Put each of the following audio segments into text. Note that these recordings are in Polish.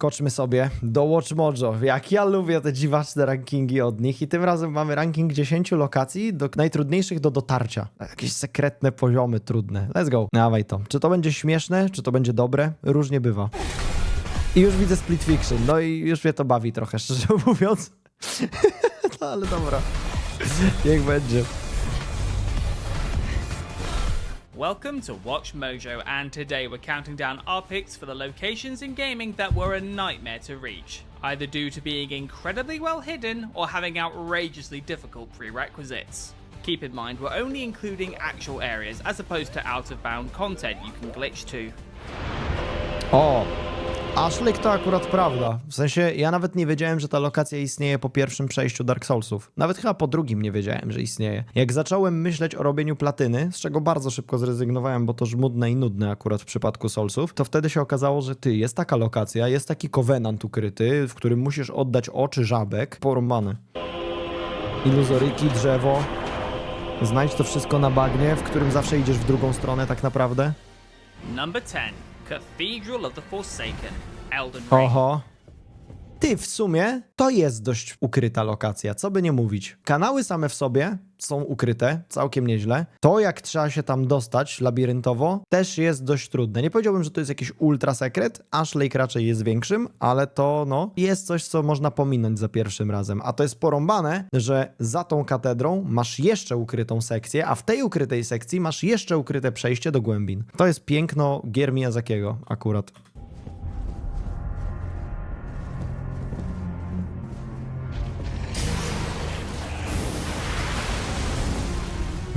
przeskoczmy sobie do Watch Mojo. Jak ja lubię te dziwaczne rankingi od nich i tym razem mamy ranking 10 lokacji do najtrudniejszych do dotarcia. Jakieś sekretne poziomy trudne. Let's go. Dawaj to. Czy to będzie śmieszne, czy to będzie dobre? Różnie bywa. I już widzę Split Fiction, no i już mnie to bawi trochę, szczerze mówiąc. no ale dobra. Niech będzie. Welcome to Watch Mojo, and today we're counting down our picks for the locations in gaming that were a nightmare to reach, either due to being incredibly well hidden or having outrageously difficult prerequisites. Keep in mind, we're only including actual areas as opposed to out of bound content you can glitch to. O! Ashlik to akurat prawda. W sensie, ja nawet nie wiedziałem, że ta lokacja istnieje po pierwszym przejściu Dark Soulsów. Nawet chyba po drugim nie wiedziałem, że istnieje. Jak zacząłem myśleć o robieniu platyny, z czego bardzo szybko zrezygnowałem, bo to żmudne i nudne akurat w przypadku Soulsów, to wtedy się okazało, że ty, jest taka lokacja, jest taki kowenant ukryty, w którym musisz oddać oczy żabek. Porąbane. Iluzoryki, drzewo. Znajdź to wszystko na bagnie, w którym zawsze idziesz w drugą stronę tak naprawdę. Number 10 Cathedral of the Forsaken, Elden Ring. Oho. Ty, w sumie to jest dość ukryta lokacja, co by nie mówić. Kanały same w sobie są ukryte, całkiem nieźle. To, jak trzeba się tam dostać labiryntowo, też jest dość trudne. Nie powiedziałbym, że to jest jakiś ultra sekret, Ashley raczej jest większym, ale to, no, jest coś, co można pominąć za pierwszym razem. A to jest porąbane, że za tą katedrą masz jeszcze ukrytą sekcję, a w tej ukrytej sekcji masz jeszcze ukryte przejście do głębin. To jest piękno gier Miyazakiego akurat.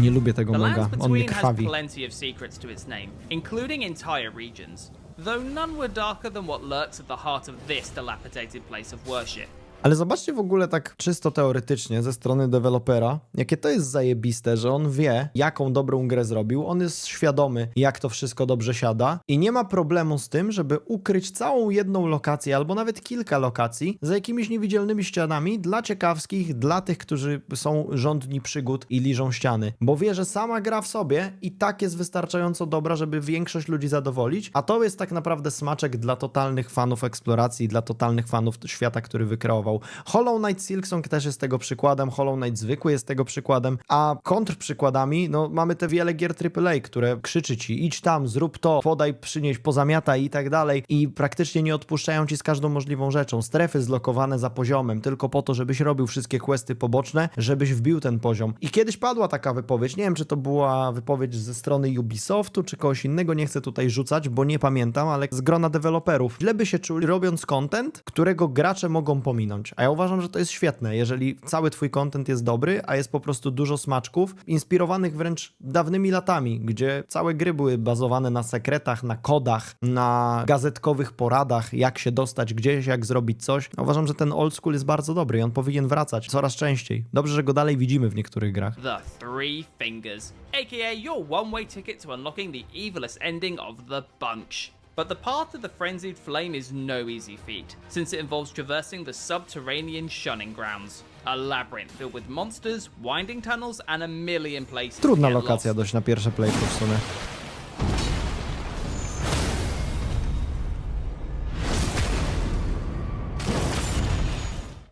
Nie lubię tego The mega, Lands on mnie Between has krwawi. plenty of secrets to its name, including entire regions, though none were darker than what lurks at the heart of this dilapidated place of worship. Ale zobaczcie w ogóle tak czysto teoretycznie ze strony dewelopera, jakie to jest zajebiste, że on wie, jaką dobrą grę zrobił, on jest świadomy, jak to wszystko dobrze siada i nie ma problemu z tym, żeby ukryć całą jedną lokację albo nawet kilka lokacji za jakimiś niewidzialnymi ścianami dla ciekawskich, dla tych, którzy są rządni przygód i liżą ściany. Bo wie, że sama gra w sobie i tak jest wystarczająco dobra, żeby większość ludzi zadowolić, a to jest tak naprawdę smaczek dla totalnych fanów eksploracji, dla totalnych fanów świata, który wykreował. Hollow Knight Silksong też jest tego przykładem, Hollow Knight zwykły jest tego przykładem, a kontrprzykładami, no mamy te wiele gier AAA, które krzyczy ci idź tam, zrób to, podaj, przynieś, pozamiataj i tak dalej i praktycznie nie odpuszczają ci z każdą możliwą rzeczą. Strefy zlokowane za poziomem, tylko po to, żebyś robił wszystkie questy poboczne, żebyś wbił ten poziom. I kiedyś padła taka wypowiedź, nie wiem czy to była wypowiedź ze strony Ubisoftu czy kogoś innego, nie chcę tutaj rzucać, bo nie pamiętam, ale z grona deweloperów. Źle by się czuli robiąc content, którego gracze mogą pominąć. A ja uważam, że to jest świetne, jeżeli cały twój content jest dobry, a jest po prostu dużo smaczków, inspirowanych wręcz dawnymi latami, gdzie całe gry były bazowane na sekretach, na kodach, na gazetkowych poradach, jak się dostać gdzieś, jak zrobić coś. Uważam, że ten old school jest bardzo dobry i on powinien wracać coraz częściej. Dobrze, że go dalej widzimy w niektórych grach. The Three Fingers, aka your one way ticket to unlocking the evilest ending of the bunch. But the path of the Frenzied Flame is no easy feat, since it involves traversing the subterranean shunning grounds. A labyrinth filled with monsters, winding tunnels, and a million places Trudna to get lokacja lost. dość na pierwsze playthrough w sumie.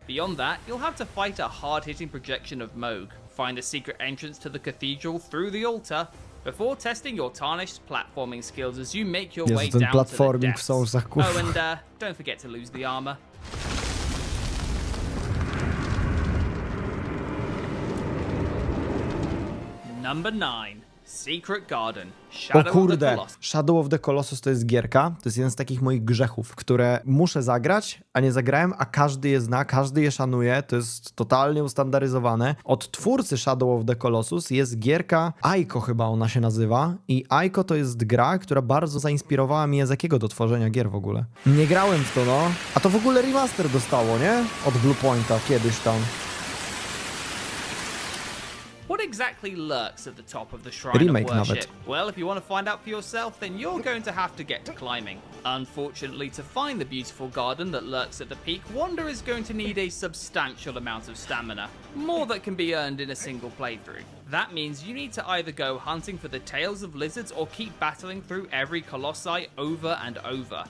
Beyond that, you'll have to fight a hard-hitting projection of Moog, find a secret entrance to the cathedral through the altar, before testing your tarnished platforming skills as you make your Jezu, way ten down to the platforming w depths. Soulsach, kurwa. Oh, and uh, don't forget to lose the armor. Number 9. Secret Garden. O Shadow of the kurde, Colossus. Shadow of the Colossus to jest gierka, to jest jeden z takich moich grzechów, które muszę zagrać, a nie zagrałem, a każdy je zna, każdy je szanuje, to jest totalnie ustandaryzowane. Od twórcy Shadow of the Colossus jest gierka Aiko chyba ona się nazywa i Aiko to jest gra, która bardzo zainspirowała Miyazakiego do tworzenia gier w ogóle. Nie grałem w to, no, a to w ogóle remaster dostało, nie? Od Bluepointa kiedyś tam. Exactly lurks at the top of the Shrine Remake of Worship? nawet. Well, if you want to find out for yourself, then you're going to have to get to climbing. Unfortunately, to find the beautiful garden that lurks at the peak, Wander is going to need a substantial amount of stamina, more that can be earned in a single playthrough. That means you need to either go hunting for the tails of lizards or keep battling through every colossi over and over.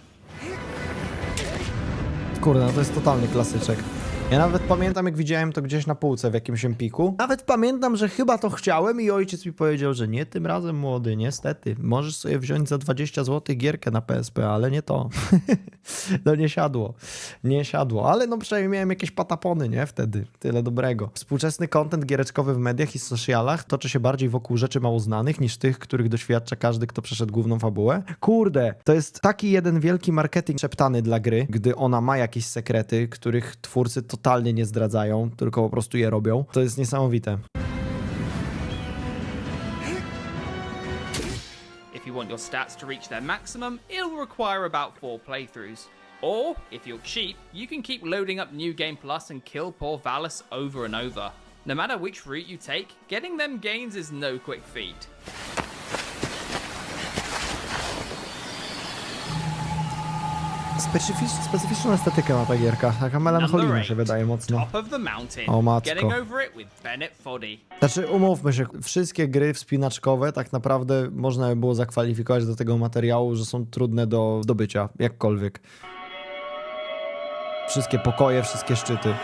Kurde, no to jest totalny klasyczek. Ja nawet pamiętam, jak widziałem to gdzieś na półce w jakimś empiku. Nawet pamiętam, że chyba to chciałem i ojciec mi powiedział, że nie tym razem, młody, niestety. Możesz sobie wziąć za 20 zł gierkę na PSP, ale nie to. no nie siadło. Nie siadło, ale no przynajmniej miałem jakieś patapony, nie? Wtedy. Tyle dobrego. Współczesny content giereczkowy w mediach i socialach toczy się bardziej wokół rzeczy mało znanych niż tych, których doświadcza każdy, kto przeszedł główną fabułę. Kurde, to jest taki jeden wielki marketing szeptany dla gry, gdy ona ma jakieś sekrety, których twórcy totalnie nie zdradzają, tylko po prostu je robią. To jest niesamowite. If you want your stats to reach their maximum, it'll require about 4 playthroughs. Or, if you're cheap, you can keep loading up New Game Plus and kill poor Valis over and over. No matter which route you take, getting them gains is no quick feat. Specyficz, specyficzną estetykę ma ta gierka. Taka melancholijna Number się wydaje mocno. Top of the mountain. O, matko. Getting over it with Bennett Foddy. Znaczy, umówmy się, wszystkie gry wspinaczkowe tak naprawdę można by było zakwalifikować do tego materiału, że są trudne do zdobycia, jakkolwiek. Wszystkie pokoje, wszystkie szczyty.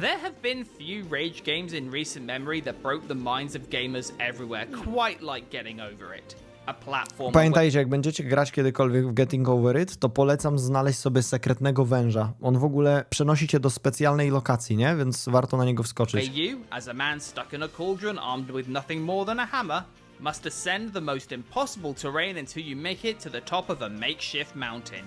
There have been few rage games in recent memory that broke the minds of gamers everywhere, quite like Getting Over It. Pamiętajcie, jak będziecie grać kiedykolwiek w Getting Over It, to polecam znaleźć sobie sekretnego węża. On w ogóle przenosi cię do specjalnej lokacji, nie? Więc warto na niego wskoczyć. you, as a man stuck in a cauldron armed with nothing more than a hammer, must ascend the most impossible terrain until you make it to the top of a makeshift mountain.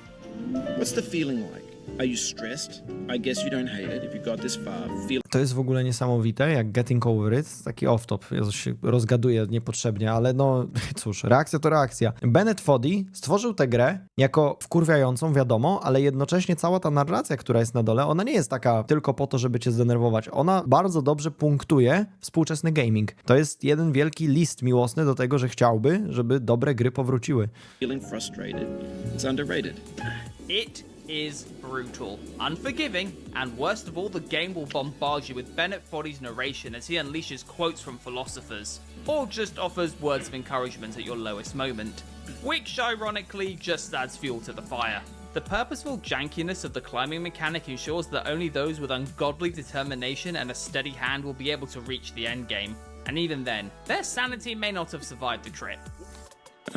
What's the feeling like? Are you stressed? I guess you don't hate it if you got this far. Feel To jest w ogóle niesamowite, jak Getting Over It, taki off-top, ja się rozgaduję niepotrzebnie, ale no cóż, reakcja to reakcja. Bennett Foddy stworzył tę grę jako wkurwiającą, wiadomo, ale jednocześnie cała ta narracja, która jest na dole, ona nie jest taka tylko po to, żeby cię zdenerwować. Ona bardzo dobrze punktuje współczesny gaming. To jest jeden wielki list miłosny do tego, że chciałby, żeby dobre gry powróciły. feeling frustrated. It's underrated. It is brutal, unforgiving, and worst of all, the game will bombard you with Bennett Foddy's narration as he unleashes quotes from philosophers, or just offers words of encouragement at your lowest moment, which ironically just adds fuel to the fire. The purposeful jankiness of the climbing mechanic ensures that only those with ungodly determination and a steady hand will be able to reach the end game. And even then, their sanity may not have survived the trip.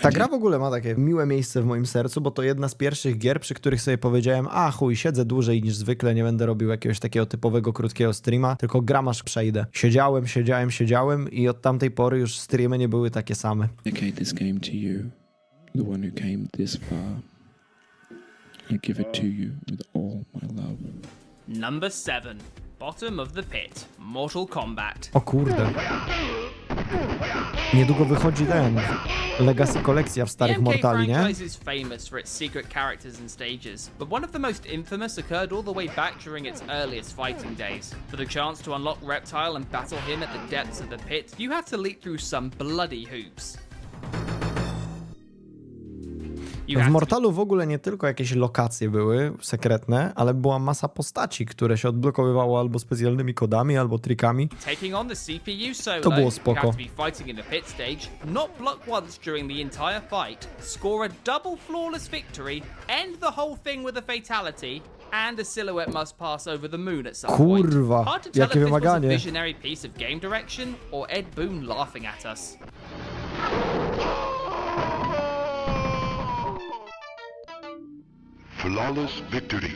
Ta gra w ogóle ma takie miłe miejsce w moim sercu, bo to jedna z pierwszych gier, przy których sobie powiedziałem, a chuj, siedzę dłużej niż zwykle, nie będę robił jakiegoś takiego typowego krótkiego streama, tylko gram aż przejdę. Siedziałem, siedziałem, siedziałem i od tamtej pory już streamy nie były takie same. dedicate this game to you, the one who came this far. I give it to you with all my love. Number 7. Bottom of the Pit. Mortal Kombat. O kurde. Niedługo wychodzi ten Legacy kolekcja w starych MK Mortali, nie? franchise is famous for its secret characters and stages, but one of the most infamous occurred all the way back during its earliest fighting days. For the chance to unlock Reptile and battle him at the depths of the pit, you had to leap through some bloody hoops. W Mortalu w ogóle nie tylko jakieś lokacje były sekretne, ale była masa postaci, które się odblokowywało albo specjalnymi kodami, albo trikami. To było spoko. have to be Flawless victory.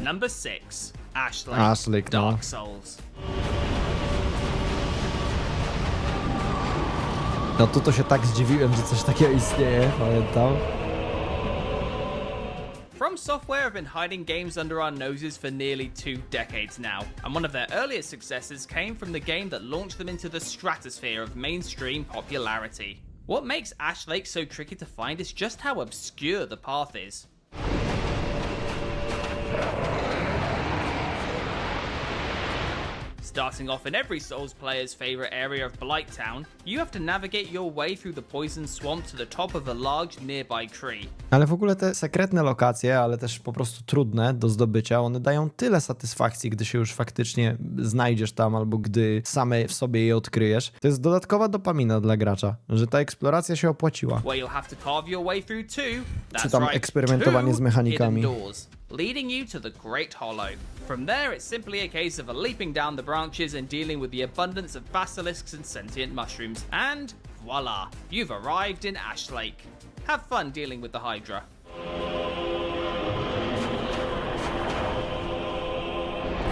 Number six, Ashley. Ashlyk, no. Dark Souls. No tu to się tak zdziwiłem, że coś takiego istnieje, pamiętam. From Software have been hiding games under our noses for nearly two decades now, and one of their earliest successes came from the game that launched them into the stratosphere of mainstream popularity. What makes Ash Lake so tricky to find is just how obscure the path is. Starting off in every Souls player's favorite area of Blighttown, you have to navigate your way through the poison swamp to the top of a large nearby tree. Ale w ogóle te sekretne lokacje, ale też po prostu trudne do zdobycia, one dają tyle satysfakcji, gdy się już faktycznie znajdziesz tam, albo gdy same w sobie je odkryjesz. To jest dodatkowa dopamina dla gracza, że ta eksploracja się opłaciła. where you'll have to carve your way through two. That's tam right, eksperymentowanie two z mechanikami. leading you to the Great Hollow. From there, it's simply a case of leaping down the branches and dealing with the abundance of basilisks and sentient mushrooms. And voila, you've arrived in Ash Lake. Have fun dealing with the Hydra.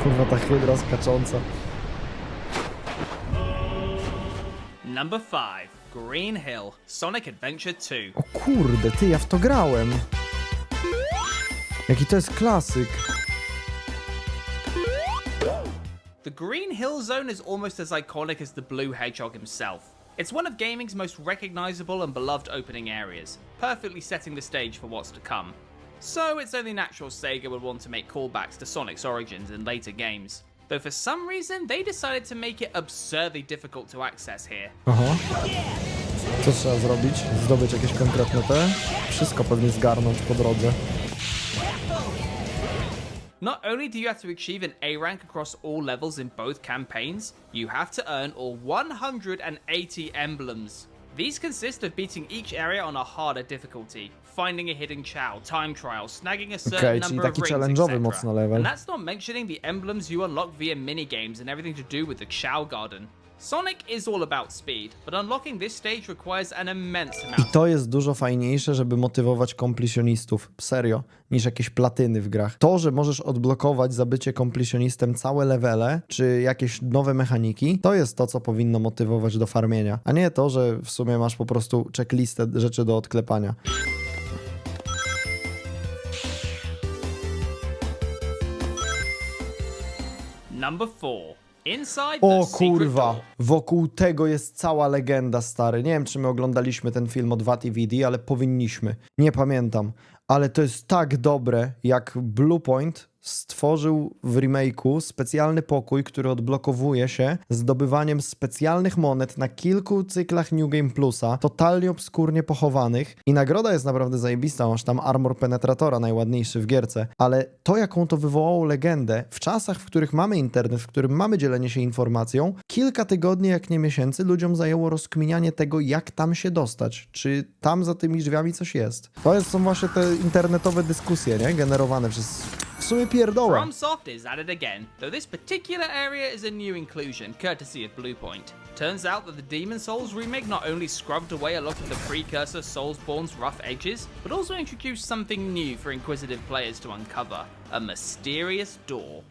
Kurwa, ta hydra skacząca. Number five, Green Hill, Sonic Adventure 2. O kurde, ty, ja w to grałem. Jaki to jest klasyk. The Green Hill Zone is almost as iconic as the Blue Hedgehog himself. It's one of gaming's most recognizable and beloved opening areas, perfectly setting the stage for what's to come. So it's only natural Sega would want to make callbacks to Sonic's origins in later games. Though for some reason, they decided to make it absurdly difficult to access here. Aha. Co trzeba zrobić? Zdobyć jakieś konkretne te? Wszystko pewnie zgarnąć po drodze. Not only do you have to achieve an A rank across all levels in both campaigns, you have to earn all 180 emblems. These consist of beating each area on a harder difficulty, finding a hidden chow, time trial, snagging a certain czyli number of rings, etc. And that's not mentioning the emblems you unlock via minigames and everything to do with the chow garden. Sonic is all about speed, but unlocking this stage requires an immense I amount to jest dużo fajniejsze, żeby motywować komplicjonistów, serio, niż jakieś platyny w grach. To, że możesz odblokować za bycie komplicjonistem całe levele, czy jakieś nowe mechaniki, to jest to, co powinno motywować do farmienia, a nie to, że w sumie masz po prostu checklistę rzeczy do odklepania. Number 4. O kurwa, wokół tego jest cała legenda, stary. Nie wiem, czy my oglądaliśmy ten film od 2TVD, ale powinniśmy. Nie pamiętam. Ale to jest tak dobre, jak Bluepoint stworzył w remake'u specjalny pokój, który odblokowuje się zdobywaniem specjalnych monet na kilku cyklach New Game Plusa, totalnie obskurnie pochowanych i nagroda jest naprawdę zajebista, masz tam Armor Penetratora, najładniejszy w gierce, ale to jaką to wywołało legendę w czasach, w których mamy internet, w którym mamy dzielenie się informacją, kilka tygodni, jak nie miesięcy, ludziom zajęło rozkminianie tego, jak tam się dostać, czy tam za tymi drzwiami coś jest. To jest, są właśnie te internetowe dyskusje, nie? Generowane przez sumie pierdołę. FromSoft is at it again, though this particular area is a new inclusion, courtesy of Bluepoint. Turns out that the Demon Souls remake not only scrubbed away a lot of the precursor Soulsborne's rough edges, but also introduced something new for Inquisitive players to uncover a mysterious door.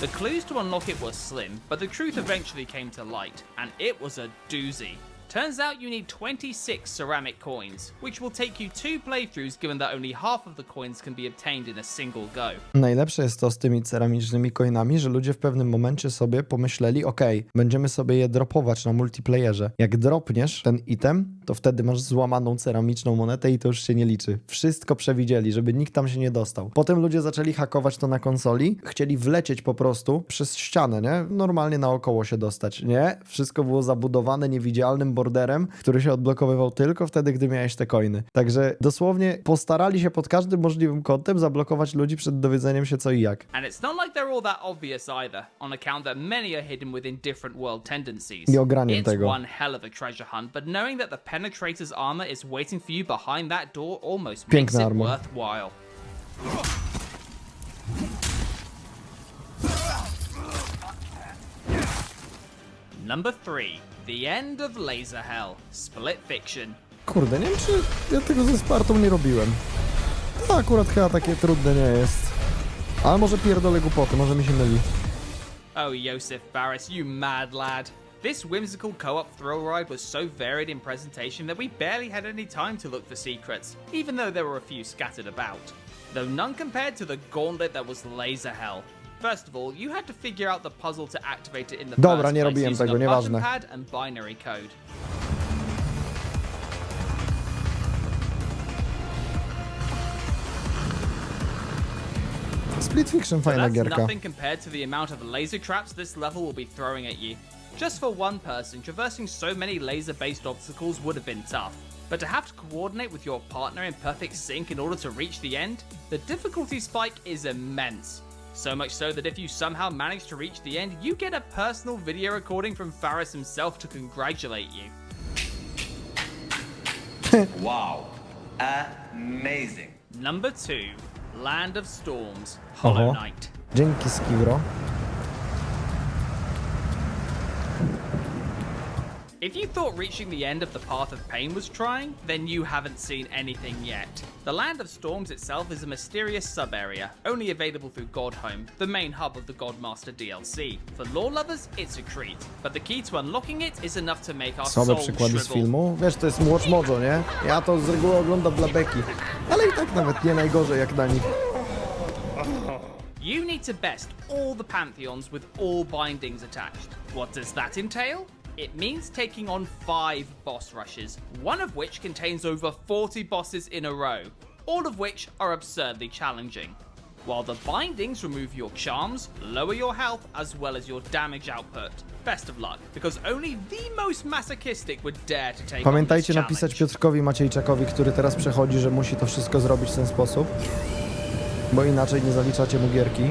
The clues to unlock it were slim, but the truth eventually came to light, and it was a doozy. Turns out you need 26 ceramic coins, which will take you two playthroughs given that only half of the coins can be obtained in a single go. Najlepsze jest to z tymi ceramicznymi coinami, że ludzie w pewnym momencie sobie pomyśleli, ok, będziemy sobie je dropować na multiplayerze. Jak dropniesz ten item, to wtedy masz złamaną ceramiczną monetę i to już się nie liczy. Wszystko przewidzieli, żeby nikt tam się nie dostał. Potem ludzie zaczęli hakować to na konsoli, chcieli wlecieć po prostu przez ścianę, nie? Normalnie naokoło się dostać. Nie, wszystko było zabudowane niewidzialnym borderem, który się odblokowywał tylko wtedy, gdy miałeś te coiny. Także dosłownie postarali się pod każdym możliwym kątem zablokować ludzi przed dowiedzeniem się co i jak. And it's not like they're all that obvious either, on account that many are hidden within different world tendencies. I ograniem it's tego. one hell of a treasure hunt, but knowing that the Penetrator's armor is waiting for you behind that door almost makes Piękny it armor. worthwhile. Number 3. The End of Laser Hell. Split Fiction. Kurde, nie wiem czy ja tego ze Spartą nie robiłem. To akurat chyba takie trudne nie jest. Ale może pierdolę głupoty, może mi się myli. Oh, Joseph Barris, you mad lad. This whimsical co op thrill ride was so varied in presentation that we barely had any time to look for secrets, even though there were a few scattered about. Though none compared to the gauntlet that was Laser Hell. First of all, you had to figure out the puzzle to activate it in the Dobra, first nie place robiłem using tego, a button nieważne. pad and binary code. Split Fiction, fajna That's gierka. nothing compared to the amount of laser traps this level will be throwing at you. Just for one person, traversing so many laser based obstacles would have been tough. But to have to coordinate with your partner in perfect sync in order to reach the end, the difficulty spike is immense. So much so that if you somehow manage to reach the end, you get a personal video recording from Faris himself to congratulate you. Wow. Amazing. Number 2 Land of Storms Hollow Oho. Knight. Dzięki, Skibro. If you thought reaching the end of the Path of Pain was trying, then you haven't seen anything yet. The Land of Storms itself is a mysterious sub area, only available through Godhome, the main hub of the Godmaster DLC. For lore lovers, it's a treat, but the key to unlocking it is enough to make our Słabe souls przykłady z filmu. Wiesz, to jest Watch Mojo, nie? Ja to z reguły oglądam dla Beki. Ale i tak nawet nie najgorzej jak na nich. You need to best all the Pantheons with all bindings attached. What does that entail? It means taking on five boss rushes, one of which contains over 40 bosses in a row, all of which are absurdly challenging. While the bindings remove your charms, lower your health, as well as your damage output. Best of luck, because only the most masochistic would dare to take Pamiętajcie on this napisać challenge. Piotrkowi Maciejczakowi, który teraz przechodzi, że musi to wszystko zrobić w ten sposób. Bo inaczej nie zaliczacie mu gierki.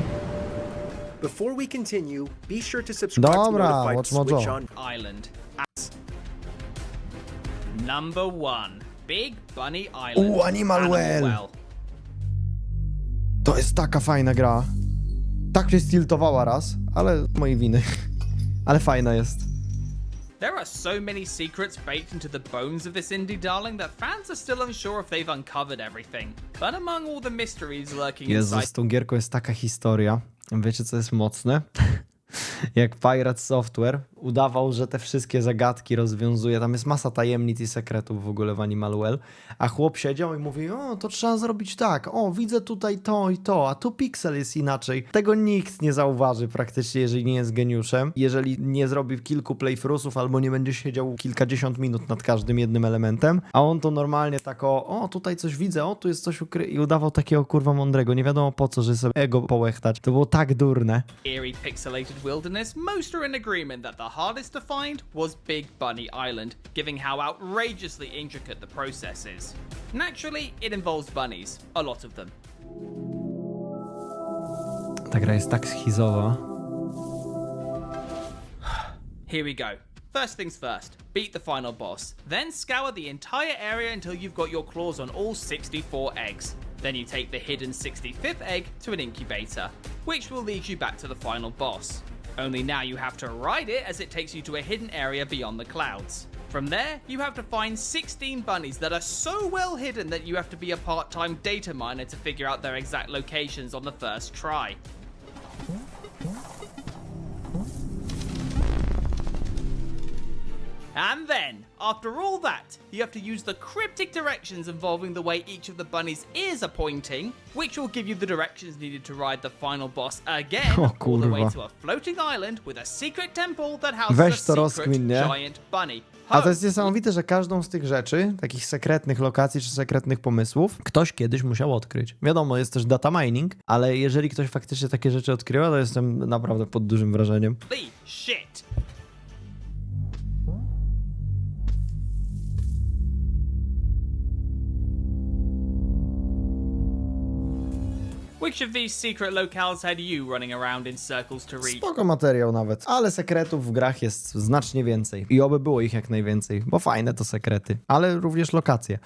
Before we continue, be sure to subscribe to Dobra, notified watch Switch on Island. As- Number one, Big Bunny Island. Ooh, Animal Well. To jest taka fajna gra. Tak mnie stiltowała raz, ale z mojej winy. Ale fajna jest. There are so many secrets baked into the bones of this indie darling that fans are still unsure if they've uncovered everything. But among all the mysteries lurking inside z tą gierką jest taka historia. Wiecie, co jest mocne? Jak Pirate Software udawał, że te wszystkie zagadki rozwiązuje. Tam jest masa tajemnic i sekretów w ogóle w Animal Well. A chłop siedział i mówi: O, to trzeba zrobić tak. O, widzę tutaj to i to, a tu piksel jest inaczej. Tego nikt nie zauważy praktycznie, jeżeli nie jest geniuszem. Jeżeli nie zrobi kilku playthroughsów albo nie będzie siedział kilkadziesiąt minut nad każdym jednym elementem. A on to normalnie tak o, o tutaj coś widzę, o tu jest coś ukryte. I udawał takiego kurwa mądrego. Nie wiadomo po co, że sobie ego połechtać. To było tak durne. eerie pixelated wilderness, most are in agreement that the hardest to find was Big Bunny Island, given how outrageously intricate the process is. Naturally, it involves bunnies, a lot of them. Ta gra jest tak schizowa. Here we go. First things first, beat the final boss. Then scour the entire area until you've got your claws on all 64 eggs. Then you take the hidden 65th egg to an incubator, which will lead you back to the final boss. Only now you have to ride it as it takes you to a hidden area beyond the clouds. From there, you have to find 16 bunnies that are so well hidden that you have to be a part time data miner to figure out their exact locations on the first try. And then, after all that, you have to use the cryptic directions involving the way each of the bunnies' ears are pointing, which will give you the directions needed to ride the final boss again, O all the way kurwa. to a floating island with a secret temple that houses Weź a to secret rozkmin, nie? giant bunny. A to jest niesamowite, że każdą z tych rzeczy, takich sekretnych lokacji czy sekretnych pomysłów, ktoś kiedyś musiał odkryć. Wiadomo, jest też data mining, ale jeżeli ktoś faktycznie takie rzeczy odkrywa, to jestem naprawdę pod dużym wrażeniem. Holy shit! Which of these secret locales had you running around in circles to reach? Spoko materiał nawet, ale sekretów w grach jest znacznie więcej. I oby było ich jak najwięcej, bo fajne to sekrety, ale również lokacje.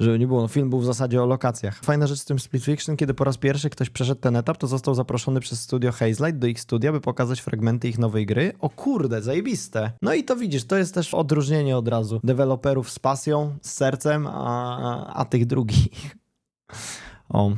Żeby nie było, no film był w zasadzie o lokacjach. Fajna rzecz z tym Split Fiction, kiedy po raz pierwszy ktoś przeszedł ten etap, to został zaproszony przez studio Hazelight do ich studia, by pokazać fragmenty ich nowej gry. O kurde, zajebiste. No i to widzisz, to jest też odróżnienie od razu. Deweloperów z pasją, z sercem, a, a tych drugich. O,